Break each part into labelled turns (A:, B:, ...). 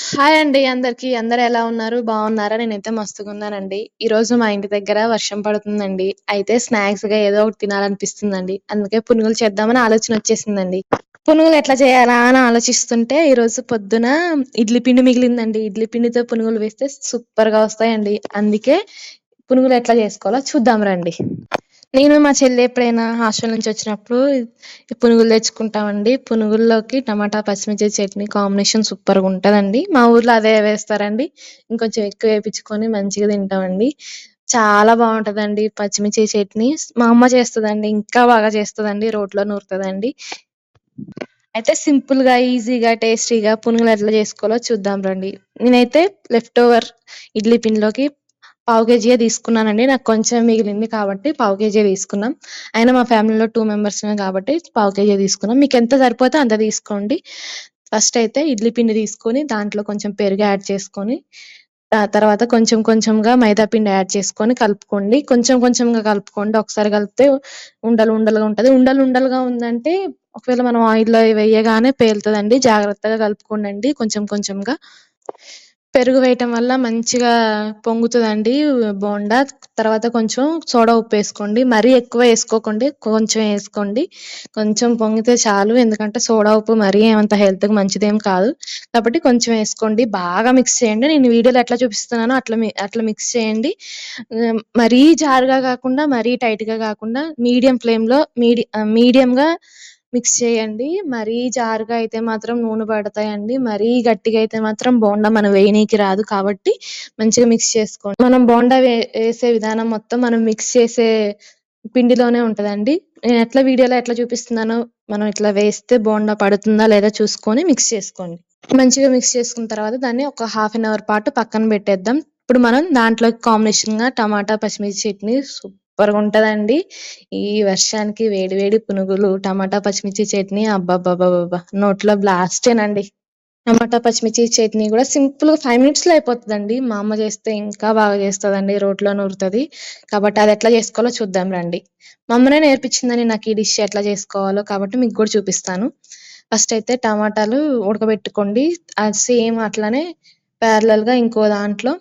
A: Hi అండి అందరికి. అందరు ఎలా ఉన్నారు? బాగున్నారా? నేనైతే మస్తుగా ఉన్నానండి ఈ రోజు మా ఇంటి దగ్గర వర్షం పడుతుందండి. అయితే స్నాక్స్గా ఏదో ఒకటి తినాలనిపిస్తుందండి. అందుకే పునుగులు చేద్దామని ఆలోచన వచ్చేసిందండి. పునుగులు ఎట్లా చేయాలా అని ఆలోచిస్తుంటే ఈ రోజు పొద్దున ఇడ్లీ పిండి మిగిలిందండి. ఇడ్లీ పిండితో పునుగులు వేస్తే సూపర్గా వస్తాయండి. అందుకే పునుగులు ఎట్లా చేసుకోవాలో చూద్దాం రండి. నేను మా చెల్లి ఎప్పుడైనా హాస్టల్ నుంచి వచ్చినప్పుడు పునుగులు తెచ్చుకుంటామండి. పునుగుల్లోకి టమాటా పచ్చిమిర్చి చట్నీ కాంబినేషన్ సూపర్గా ఉంటదండి. మా ఊర్లో అదే వేస్తారండి. ఇంకొంచెం ఎక్కువ వేపించుకొని మంచిగా తింటామండి. చాలా బాగుంటుందండి పచ్చిమిర్చి చట్నీ. మా అమ్మ చేస్తుందండి. ఇంకా బాగా చేస్తుందండి. రోట్లో నూరుతుందండి. అయితే సింపుల్గా ఈజీగా టేస్టీగా పునుగులు ఎట్లా చేసుకోవాలో చూద్దాం రండి. నేనైతే లెఫ్ట్ ఓవర్ ఇడ్లీ పిండిలోకి పావు కేజీయే తీసుకున్నానండి. నాకు కొంచెం మిగిలింది కాబట్టి పావు కేజీ తీసుకున్నాం. అయినా మా ఫ్యామిలీలో టూ మెంబర్స్ కాబట్టి పావు కేజీ తీసుకున్నాం. మీకు ఎంత సరిపోతే అంత తీసుకోండి. ఫస్ట్ అయితే ఇడ్లీ పిండి తీసుకొని దాంట్లో కొంచెం పెరుగు యాడ్ చేసుకొని ఆ తర్వాత కొంచెం కొంచెంగా మైదా పిండి యాడ్ చేసుకొని కలుపుకోండి. కొంచెం కొంచెంగా కలుపుకోండి. ఒకసారి కలిపితే ఉండలు ఉండలుగా ఉంటుంది. ఉండలు ఉండలుగా ఉందంటే ఒకవేళ మనం ఆయిల్లో వేయగానే పేలుతుందండి. జాగ్రత్తగా కలుపుకోండి కొంచెం కొంచెంగా. పెరుగు వేయటం వల్ల మంచిగా పొంగుతుందండి బోండా. తర్వాత కొంచెం సోడా ఉప్పు వేసుకోండి. మరీ ఎక్కువ వేసుకోకండి. కొంచెం వేసుకోండి. కొంచెం పొంగితే చాలు. ఎందుకంటే సోడా ఉప్పు మరీ అంత హెల్త్కి మంచిదేం కాదు. కాబట్టి కొంచెం వేసుకోండి. బాగా మిక్స్ చేయండి. నేను వీడియోలో ఎట్లా చూపిస్తున్నానో అట్లా అట్లా మిక్స్ చేయండి. మరీ జారుగా కాకుండా మరీ టైట్గా కాకుండా మీడియం ఫ్లేమ్లో మీడి మీడియం మీడియంగా మిక్స్ చేయండి. మరీ జారుగా అయితే మాత్రం నూనె పడతాయండి. మరీ గట్టిగా అయితే మాత్రం బోండా మనం వేయనీకి రాదు కాబట్టి మంచిగా మిక్స్ చేసుకోండి. మనం బోండా వేసే విధానం మొత్తం మనం మిక్స్ చేసే పిండిలోనే ఉంటదండి. నేను ఎట్లా వీడియోలో ఎట్లా చూపిస్తున్నానో మనం ఇట్లా వేస్తే బోండా పడుతుందా లేదా చూసుకొని మిక్స్ చేసుకోండి. మంచిగా మిక్స్ చేసుకున్న తర్వాత దాన్ని ఒక హాఫ్ అన్ అవర్ పాటు పక్కన పెట్టేద్దాం. ఇప్పుడు మనం దాంట్లో కాంబినేషన్గా టమాటా పచ్చిమిర్చి చట్నీ సూపర్గా ఉంటదండి. ఈ వర్షానికి వేడి వేడి పునుగులు టమాటా పచ్చిమిర్చి చట్నీ అబ్బబ్బబ్బబ్బా నోట్లో బ్లాస్టేనండి. టమాటా పచ్చిమిర్చి చట్నీ కూడా సింపుల్గా ఫైవ్ మినిట్స్లో అయిపోతుందండి. మా అమ్మ చేస్తే ఇంకా బాగా చేస్తుందండి. రోట్లో నూరుతుంది. కాబట్టి అది ఎట్లా చేసుకోవాలో చూద్దాం రండి. మా అమ్మనే నేర్పించిందని నాకు ఈ డిష్ ఎట్లా చేసుకోవాలో కాబట్టి మీకు కూడా చూపిస్తాను. ఫస్ట్ అయితే టమాటాలు ఉడకబెట్టుకోండి. అది సేమ్ అట్లానే ప్యారలల్గా ఇంకో దాంట్లో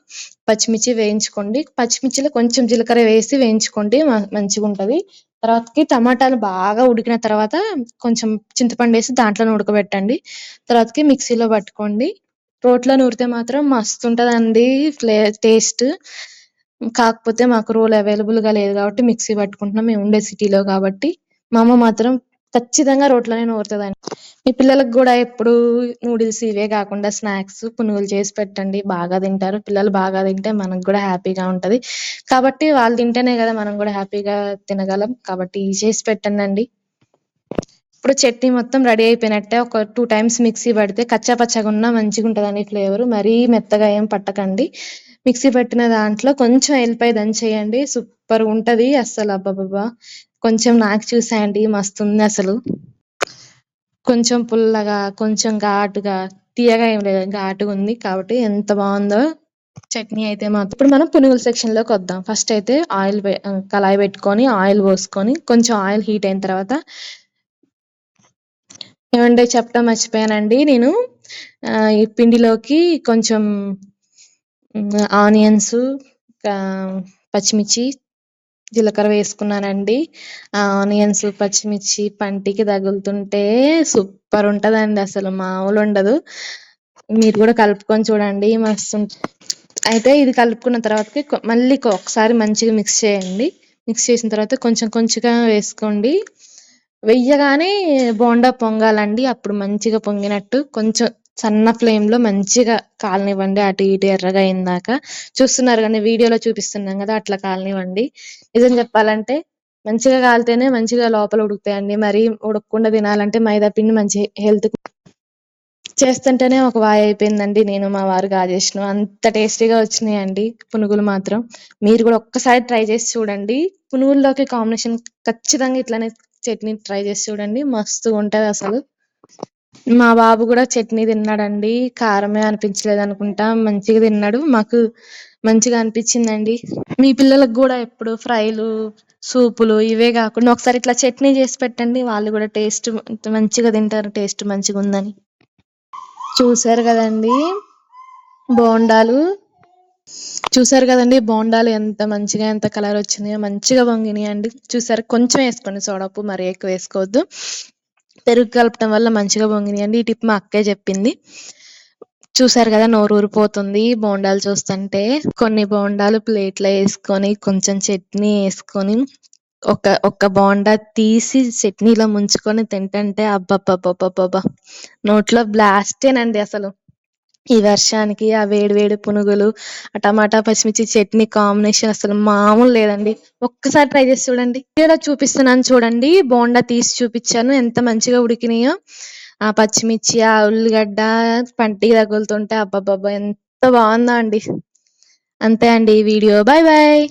A: పచ్చిమిర్చి వేయించుకోండి. పచ్చిమిర్చిలో కొంచెం జీలకర్ర వేసి వేయించుకోండి. మంచిగా ఉంటుంది. తర్వాతకి టమాటాలు బాగా ఉడికిన తర్వాత కొంచెం చింతపండు వేసి దాంట్లోనే ఉడకబెట్టండి. తర్వాతకి మిక్సీలో పట్టుకోండి. రోట్లో నూరితే మాత్రం మస్తు ఉంటుందండి ఫ్లే టేస్ట్. కాకపోతే మాకు రోల్ అవైలబుల్గా లేదు కాబట్టి మిక్సీ పట్టుకుంటున్నాం. మేము ఉండే సిటీలో కాబట్టి. మా అమ్మ మాత్రం ఖచ్చితంగా రోట్లోనే నూరుతుందండి. మీ పిల్లలకు కూడా ఎప్పుడు నూడిల్స్ ఇవే కాకుండా స్నాక్స్ పునుగులు చేసి పెట్టండి. బాగా తింటారు. పిల్లలు బాగా తింటే మనకు కూడా హ్యాపీగా ఉంటది. కాబట్టి వాళ్ళు తింటేనే కదా మనం కూడా హ్యాపీగా తినగలం. కాబట్టి చేసి పెట్టండి ఇప్పుడు చట్నీ మొత్తం రెడీ అయిపోయినట్టే ఒక టూ టైమ్స్ మిక్సీ పడితే కచ్చా పచ్చగా ఉన్న మంచిగా ఉంటదండి ఫ్లేవర్. మరీ మెత్తగా ఏం పట్టకండి. మిక్సీ పట్టిన దాంట్లో కొంచెం ఎల్లిపాయ దంచేయండి. సూపర్ ఉంటది అస్సలు అబ్బాబాబా కొంచెం నాకు చూసేయండి మస్తు ఉంది అసలు. కొంచెం పుల్లగా కొంచెం ఘాటుగా తీయగా ఏం లేదు ఘాటుగా ఉంది కాబట్టి ఎంత బాగుందో చట్నీ అయితే మాత్రం. ఇప్పుడు మనం పునుగుల సెక్షన్లోకి వద్దాం. ఫస్ట్ అయితే ఆయిల్ కళాయి పెట్టుకొని ఆయిల్ పోసుకొని కొంచెం ఆయిల్ హీట్ అయిన తర్వాత ఏమంటే చెప్పడం మర్చిపోయానండి. నేను ఈ పిండిలోకి కొంచెం ఆనియన్స్ పచ్చిమిర్చి జీలకర్ర వేసుకున్నానండి. ఆనియన్స్ పచ్చిమిర్చి పంటికి తగులుతుంటే సూపర్ ఉంటుందండి. అసలు మామూలు ఉండదు. మీరు కూడా కలుపుకొని చూడండి మస్తు అయితే ఇది కలుపుకున్న తర్వాతకి మళ్ళీ ఒకసారి మంచిగా మిక్స్ చేయండి. మిక్స్ చేసిన తర్వాత కొంచెం కొంచెంగా వేసుకోండి. వెయ్యగానే బోండా పొంగాలండి. అప్పుడు మంచిగా పొంగినట్టు కొంచెం సన్న ఫ్లేమ్లో మంచిగా కాలనివ్వండి. అటు ఇటు ఎర్రగా అయిందాక. చూస్తున్నారు కానీ వీడియోలో చూపిస్తున్నాం కదా అట్లా కాలనివ్వండి. నిజం చెప్పాలంటే మంచిగా కాలితేనే మంచిగా లోపల ఉడుకుతాయండి. మరి ఉడకకుండా తినాలంటే మైదా పిండి మంచి హెల్త్ చేస్తుంటేనే ఒక వాయి అయిపోయిందండి. నేను మా వారు కాజేసిన అంత టేస్టీగా వచ్చినాయండి పునుగులు మాత్రం. మీరు కూడా ఒక్కసారి ట్రై చేసి చూడండి. పునుగుల్లోకి కాంబినేషన్ ఖచ్చితంగా ఇట్లానే చట్నీ ట్రై చేసి చూడండి. మస్తుగా ఉంటది అసలు. మా బాబు కూడా చట్నీ తిన్నాడండి. కారమే అనిపించలేదు అనుకుంటా మంచిగా తిన్నాడు. మాకు మంచిగా అనిపించిందండి. మీ పిల్లలకు కూడా ఎప్పుడు ఫ్రైలు సూపులు ఇవే కాకుండా ఒకసారి ఇట్లా చట్నీ చేసి పెట్టండి. వాళ్ళు కూడా టేస్ట్ మంచిగా తింటారు. టేస్ట్ మంచిగా ఉందని. చూసారు కదండి బోండాలు. చూసారు కదండి బోండాలు ఎంత మంచిగా ఎంత కలర్ వచ్చినాయో. మంచిగా పొంగినాయి అండి చూసారు కొంచెం వేసుకోండి. సోడాపు మరి ఎక్కువ వేసుకోవద్దు. పెరుగు కలపటం వల్ల మంచిగా పొంగినాయి అండి ఈ టిప్ మా అక్కే చెప్పింది. చూసారు కదా నోరు ఊరిపోతుంది బోండాలు చూస్తుంటే కొన్ని బోండాలు ప్లేట్లో వేసుకొని కొంచెం చట్నీ వేసుకొని ఒక ఒక బోండా తీసి చట్నీలో ముంచుకొని తింటంటే అబ్బబ్బబ్బబ్బబ్బా నోట్లో బ్లాస్టేనండి అసలు. ఈ వర్షానికి ఆ వేడి వేడి పునుగులు ఆ టమాటా పచ్చిమిర్చి చట్నీ కాంబినేషన్ అసలు మామూలు లేదండి. ఒక్కసారి ట్రై చేసి చూడండి. ఇక్కడ చూపిస్తున్నాను చూడండి. బోండా తీసి చూపించాను. ఎంత మంచిగా ఉడికినాయో. ఆ పచ్చిమిర్చి ఆ ఉల్లిగడ్డ పంటికి తగులుతుంటే అబ్బాబ్బా ఎంత బాగుందో అండి అంతే అండి ఈ వీడియో. Bye bye